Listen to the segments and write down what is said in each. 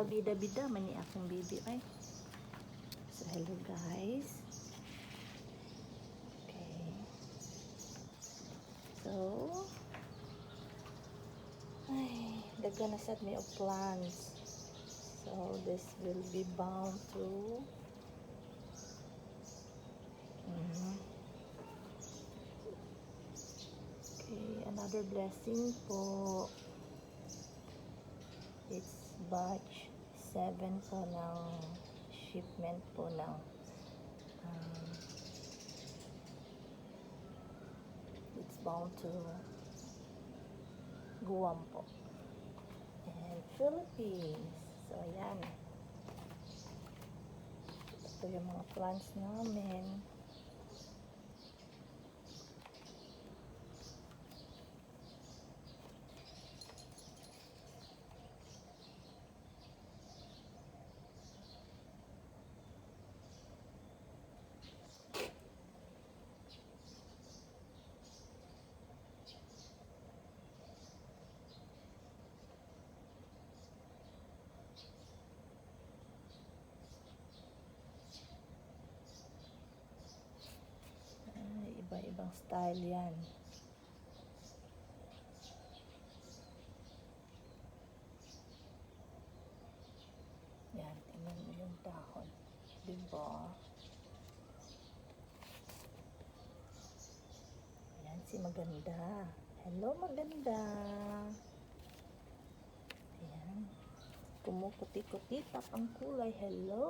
Pabida-bida man ni akong baby. Ay. So, hello guys. Okay. So, ay, daghan na sad of plants. So, this will be bound to Mhm. Okay, another blessing po. It's batch 7 po ng shipment po ng um, it's bound to Guam po. And Philippines. So, ayan. Ito yung mga plants namin. Ay, iba-ibang style yan. Yan, tingnan mo yung dahon. Diba? Yan, si Maganda. Hello, Maganda. Ayan. Kumukuti-kutitap ang kulay. Hello.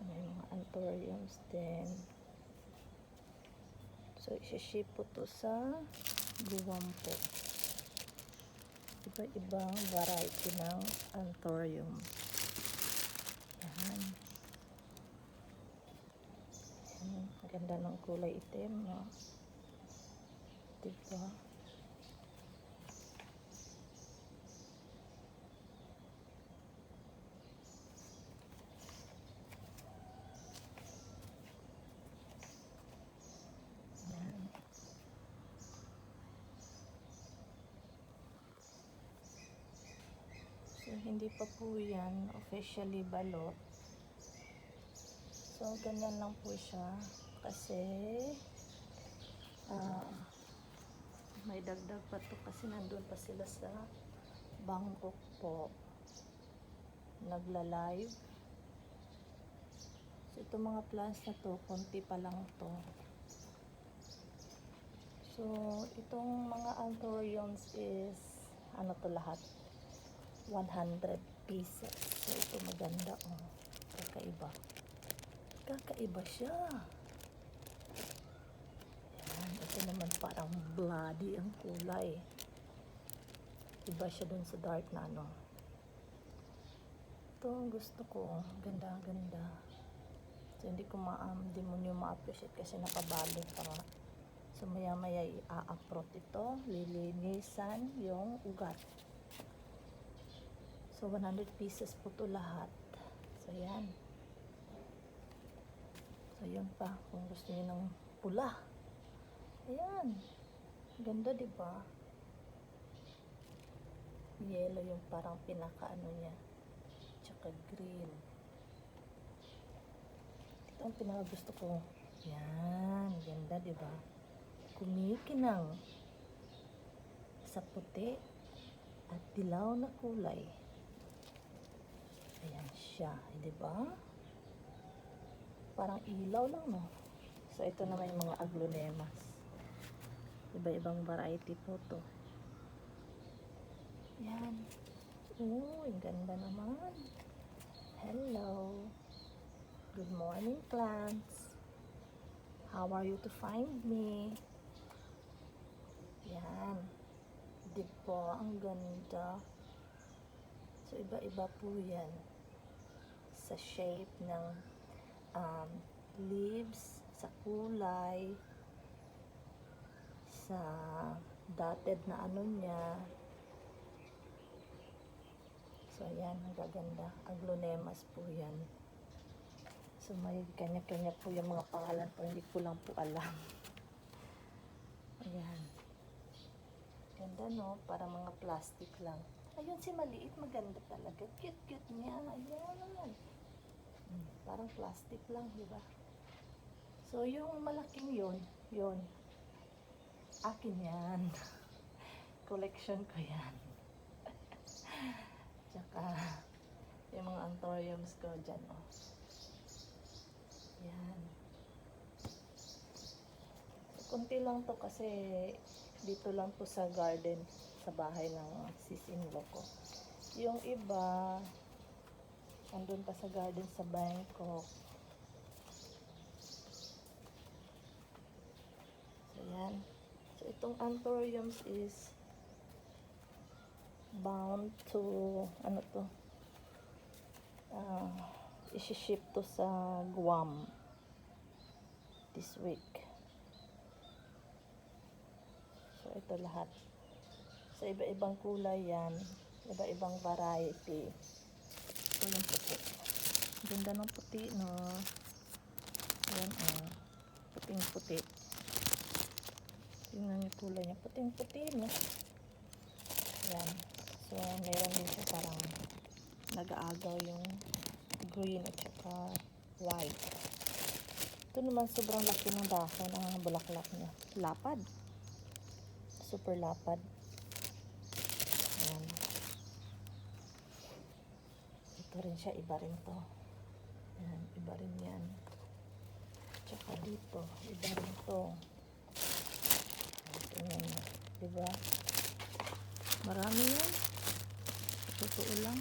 So, may anthuriums din. So, isi-ship po to sa Guam. Iba-ibang variety ng anthurium. Yan. Yan. Ganda ng kulay itim, no? Diba? Yan. So, hindi pa po yan officially balot. So, ganyan lang po siya. Kasi, ah, may dagdag pa to kasi nandun pa sila sa Bangkok po. Nagla-live. So, itong mga plants na to, konti pa lang to. So, itong mga anthuriums is, ano to lahat? 100 pieces. So, ito maganda, oh. Kakaiba. Kakaiba siya. Yan. Ito naman parang bloody ang kulay. Iba siya dun sa dark na ano. Ito ang gusto ko. Ganda, ganda. So, hindi ko ma, um, hindi mo nyo ma-appreciate kasi nakabalot pa nga. So, maya-maya i-a-uproot ito. Lilinisan yung ugat. So, 100 pieces po to lahat. So, yan. So, yun pa. Kung gusto niyo ng pula. Ayan. Ganda, di ba? Yellow yung parang pinaka-ano niya. Tsaka green. Ito ang pinaka gusto ko. Yan. Ganda, di ba? Kumikinang sa puti at dilaw na kulay. Ayan siya, di ba? Parang ilaw lang, no? So, ito naman yung mga aglonemas. Iba-ibang variety po to. Yan. Ang ganda naman. Hello. Good morning, plants. How are you to find me? Yan. Di po, ang ganda. So, iba-iba po yan. Sa shape ng um, leaves, sa kulay, sa dotted na ano niya. So, ayan, ang gaganda. Aglonemas po yan. So, may kanya-kanya po yung mga pangalan po. Hindi ko lang po alam. Ayan. Ganda, no? Para mga plastic lang. Ayun, si maliit. Maganda talaga. Cute-cute niya. Ayan. Hmm, parang plastic lang, di ba? So, yung malaking yun, yun. Akin yan. Collection ko yan. Tsaka, yung mga anthuriums ko dyan, oh. Yan. Kunti lang to kasi dito lang to sa garden sa bahay ng sis-in-law ko. Yung iba, andun pa sa garden sa Bangkok. So, yan. So, itong anthuriums is bound to, ano to, uh, isi-ship to sa Guam this week. So, ito lahat. Sa iba-ibang kulay yan, iba-ibang variety. Ito yung puti. Ganda ng puti, no? Yan, oh. Puting-puti. Tingnan yung kulay niya. Puting-puti, no? Yan. So, meron din siya parang nag-aagaw yung green at saka white. Ito naman sobrang laki ng dahon ang bulaklak niya. Lapad. Super lapad. Ayan. Ito rin siya, iba rin to. Ayan, iba rin yan. Tsaka dito, iba rin to. Ayan. Diba? Marami yan. Totoo lang.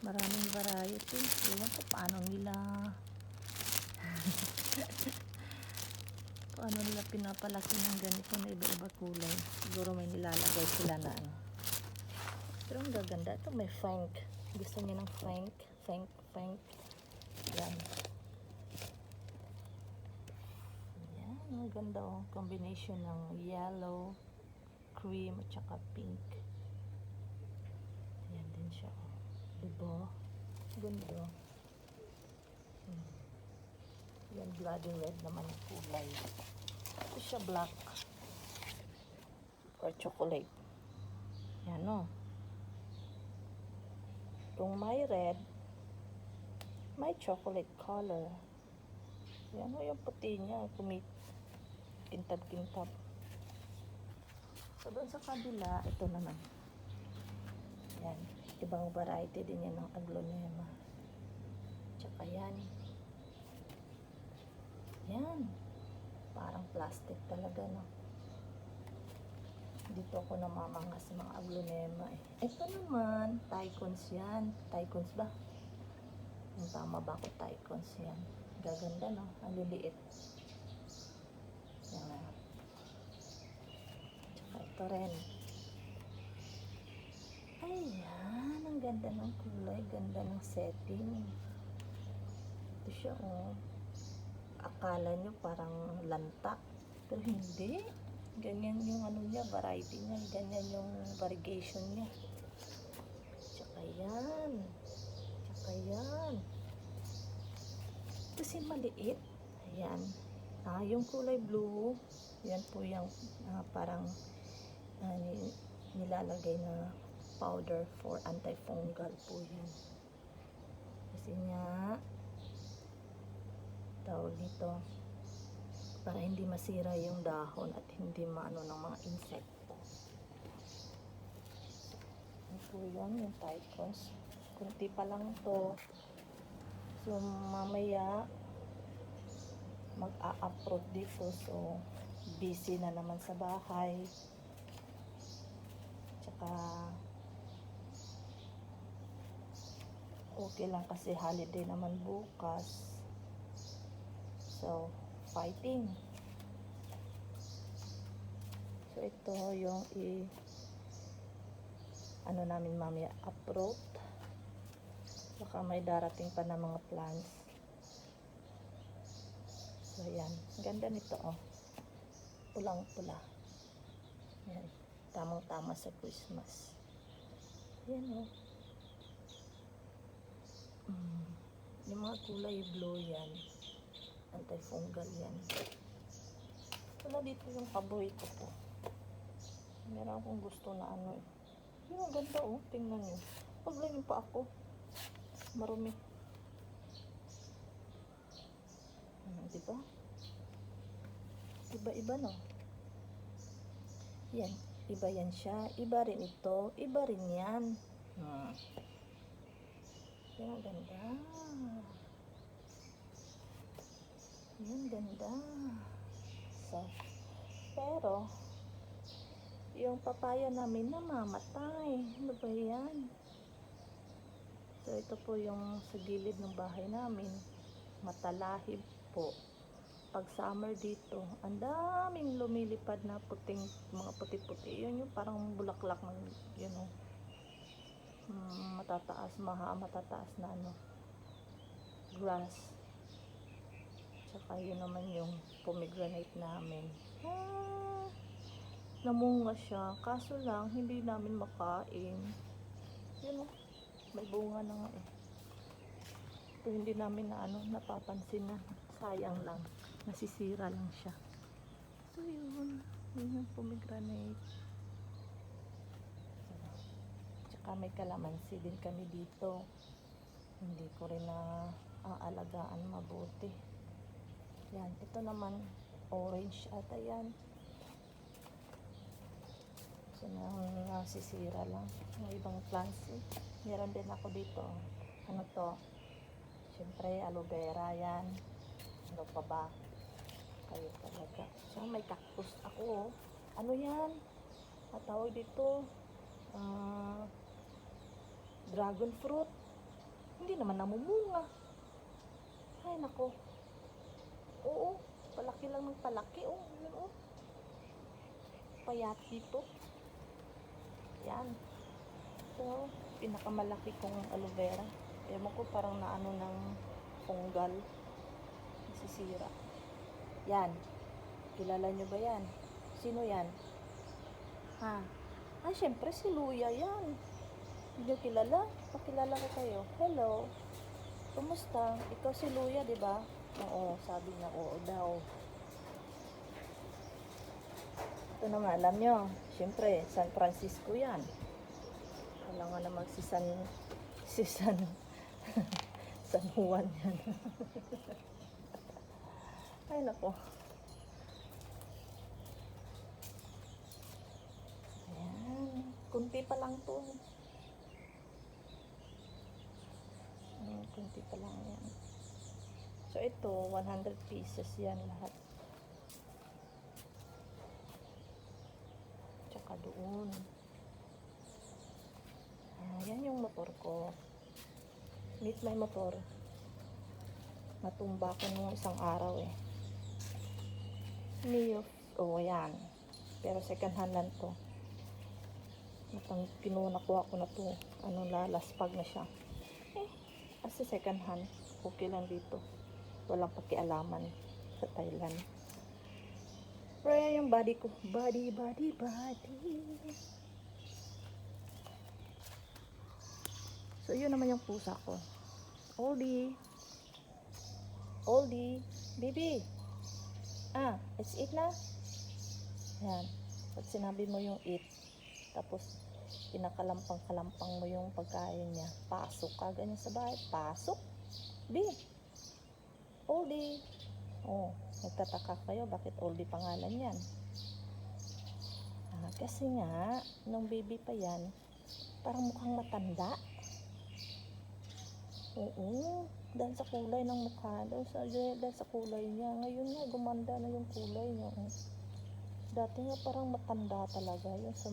Maraming variety. Ewan ko paano nila paano nila pinapalaki ng ganito na iba-iba kulay. Siguro may nilalagay sila na ano. Pero ang gaganda. Ito may frank. Gusto niya ng frank. Frank, frank. Yan. Yan. Ang ganda oh. Combination ng yellow, cream, at saka pink. Ayan din siya. Oh. Diba? Ganda. Hmm. Yan, bloody red naman yung kulay. Ito siya black. Or chocolate. Yan o. Kung may red, may chocolate color. Yan o yung puti niya. Kumit kintab-kintab. So, doon sa kabila, ito naman. Yan. Ibang variety din yan ng aglonema. Tsaka yan. Yan. Parang plastic talaga, no? Dito ako namamanga sa mga aglonema eh. Ito naman, tycons yan. Tycons ba? Yung tama ba ako tycons yan? Gaganda, no? Ang liliit. Yan. Tsaka ito rin. Ayan, ang ganda ng kulay, ganda ng setting. Ito siya, oh. Akala nyo parang lantak, pero hindi. Ganyan yung ano niya, variety niya, ganyan yung variegation niya. Tsaka yan. Tsaka yan. Kasi maliit. Ayan. Ah, yung kulay blue, yan po yung ah, parang ah, ni- nilalagay na powder for antifungal po yan. Kasi nga, tawag dito, para hindi masira yung dahon at hindi maano ng mga insekto. Ano po yun, yung typhus. Kunti pa lang to. So, mamaya, mag-a-uproot dito. So, busy na naman sa bahay. Tsaka, okay lang kasi holiday naman bukas. So, fighting. So ito yung i ano namin mamaya uproot. Baka may darating pa na mga plants. So yan, Ang ganda nito oh. Pulang-pula. Yan, tamang-tama sa Christmas. Yan oh. Mm. Yung mga kulay blue yan. Antifungal yan. Wala dito yung paboy ko po. Meron akong gusto na ano eh. Yung ganda oh. Tingnan nyo. Paglayin pa ako. Marumi. Hmm, di ba? Iba-iba no? Yan. Iba yan siya. Iba rin ito. Iba rin yan. Hmm. Yan ang ganda. Yan ganda. So, pero, yung papaya namin namamatay. Ano ba yan? So, ito po yung sa gilid ng bahay namin. Matalahib po. Pag summer dito, ang daming lumilipad na puting, mga puti-puti. Yun yung parang bulaklak ng, you know, mm, matataas, maha, matataas na ano, grass. Tsaka yun naman yung pomegranate namin. Ah, namunga siya. Kaso lang, hindi namin makain. Yun oh, may bunga na nga eh. Ito hindi namin na ano, napapansin na. Sayang lang. Nasisira lang siya. So yun, yun yung pomegranate. Tsaka may kalamansi din kami dito. Hindi ko rin na aalagaan mabuti. Yan, ito naman orange ata yan. So, nasisira lang. Yung ibang plants, eh. meron din ako dito. Ano to? Siyempre, aloe vera yan. Ano pa ba? Kayo talaga. So, may cactus ako. oh. Ano yan? At tawag dito, ah, dragon fruit. Hindi naman namumunga. Ay, nako. Oo, palaki lang ng palaki. Oh, yun oh. Payat dito. Yan. So, pinakamalaki kong aloe vera. Ewan ko parang naano ng fungal. Nasisira. Yan. Kilala nyo ba yan? Sino yan? Ha? Ah, syempre si Luya yan. Hindi kilala? Pakilala ko kayo. Hello. Kumusta? Ikaw si Luya, di ba? Oo, sabi niya, oo daw. Ito naman, alam nyo, syempre, San Francisco yan. Kailangan na magsisan, si San, San Juan yan. Ay, nako. Ayan, kunti pa lang to. Ayan, kunti pa lang yan. So, ito, 100 pieces yan lahat. Tsaka doon. Ah, yan yung motor ko. Meet my motor. Natumba ko nung isang araw eh. Mio. Oh, yan. Pero second hand lang to. Natang kinuha ko ako na to. Ano, lalaspag na siya. Eh, kasi second hand. Okay lang dito walang pakialaman sa Thailand. Pero yan yung body ko. Body, body, body. So, yun naman yung pusa ko. Oldie. Oldie. Baby. Ah, it's eat na. Yan. Pag sinabi mo yung eat, tapos pinakalampang-kalampang mo yung pagkain niya, pasok ka ganyan sa bahay. Pasok. Di. Oldie. Oh, nagtataka kayo bakit oldie pangalan yan. Ah, kasi nga, nung baby pa yan, parang mukhang matanda. Oo, dahil sa kulay ng mukha, dahil sa, dahil sa kulay niya. Ngayon nga, gumanda na yung kulay niya. oh. Dati nga parang matanda talaga. Yung sa,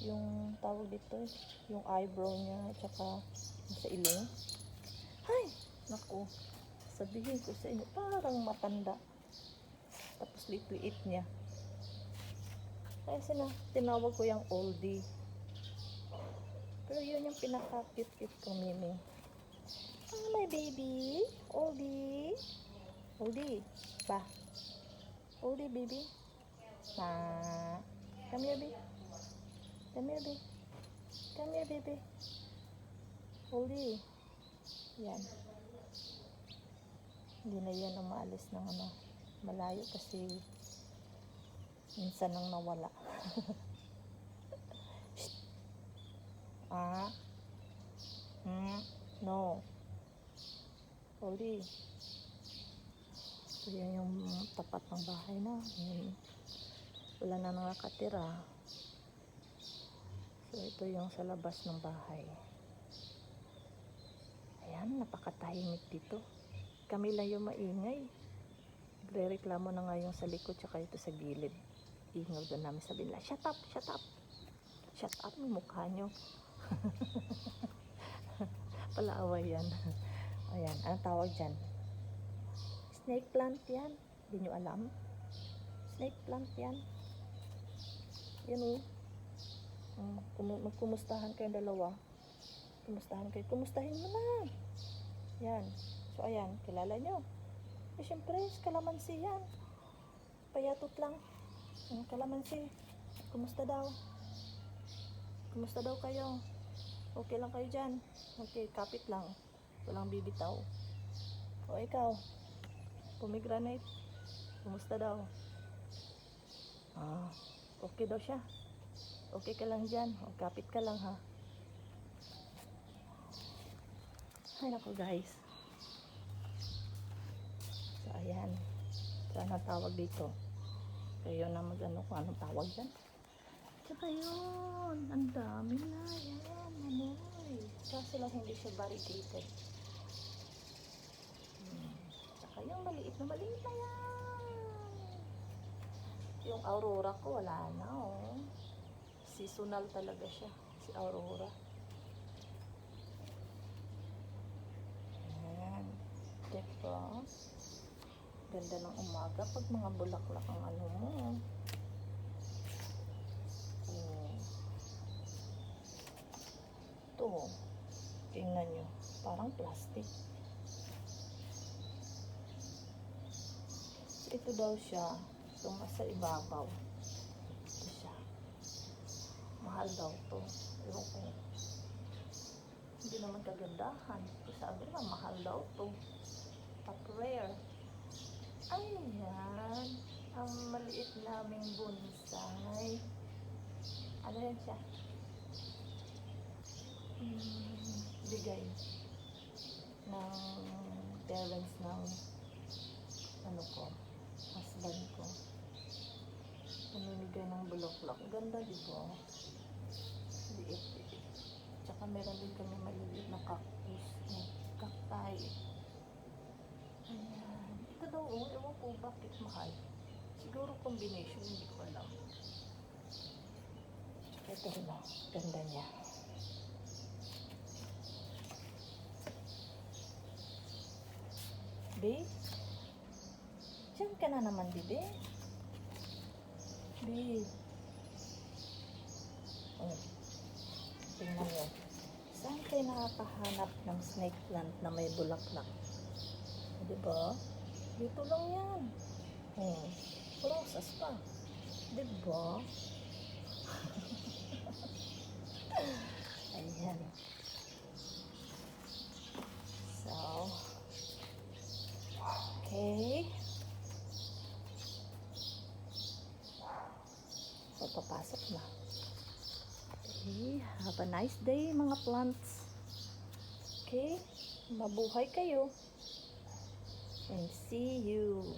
yung tawag dito, yung eyebrow niya, at saka yung sa ilong. Ay, naku, sabihin ko sa inyo, parang matanda. Tapos liit-liit niya. Kaya sina, tinawag ko yung oldie. Pero yun yung pinaka-cute-cute kong mimi. Ah, my baby. Oldie. Oldie. Ba? Oldie, baby. Ma. Come here, baby. Come here, baby. Come here, baby. Oldie. Yan. Hindi na yan umaalis ng ano, malayo kasi minsan nang nawala. Ah. Hmm. No. Oldie. So, yan yung tapat ng bahay na. Yan. Wala na nakatira. So, ito yung sa labas ng bahay. Ayan, napakatahimik dito. Kami lang yung maingay. Nagre-reklamo na nga yung sa likod tsaka ito sa gilid. Ingal doon namin sabihin nila, shut up, shut up. Shut up yung mukha nyo. Palaaway yan. Ayan, anong tawag dyan? Snake plant yan. Hindi nyo alam? Snake plant yan. Yan o. Um, kumu- magkumustahan kayong dalawa. Kumustahan kayo. Kumustahin mo na. Yan. So, ayan. Kilala nyo. Eh, syempre, kalamansi yan. Payatot lang. Ang kalamansi. Kumusta daw? Kumusta daw kayo? Okay lang kayo dyan. Okay, kapit lang. Walang bibitaw. O ikaw, pomegranate. Kumusta daw? Ah, okay daw siya. Okay ka lang dyan. O, kapit ka lang ha. Ay nako guys. So ayan. So ano tawag dito? Kayo na mag-ano kung anong tawag dyan. Tsaka yun. Ang dami na. Yan. Manoy. Kaso lang hindi siya variegated. Hmm. Tsaka yung maliit na maliit na yan. Yung aurora ko wala na oh. Seasonal talaga siya. Si aurora. Ayan. Diba? Ganda ng umaga pag mga bulaklak ang ano mo. Oh. Ito. Tingnan nyo. Parang plastic. Ito daw siya. Ito sa ibabaw. Ito siya. Mahal daw to. Ewan ko. Hindi naman kagandahan. Sabi na, mahal daw to. Top rare. Ayan. Ang maliit naming bonsai. Ano yan siya? Hmm, bigay ng parents ng ano ko, husband ko. Namimigay ng bulaklak. Ganda, di ba? Liit, liit. Tsaka meron din kami maliliit na cactus. Cacti. Ayan. Ito daw, oh, ewan ko bakit mahal. Siguro combination, hindi ko alam. Ito oh. Ganda niya. Babe? Diyan ka na naman, bibi. Babe. Oh. Tingnan mo. Saan kayo nakakahanap ng snake plant na may bulaklak? Di ba? Dito lang yan. Hmm. Rosas pa. Di ba? Ayan. So, okay. So, papasok na. Okay, have a nice day mga plants. Okay, mabuhay kayo. And see you.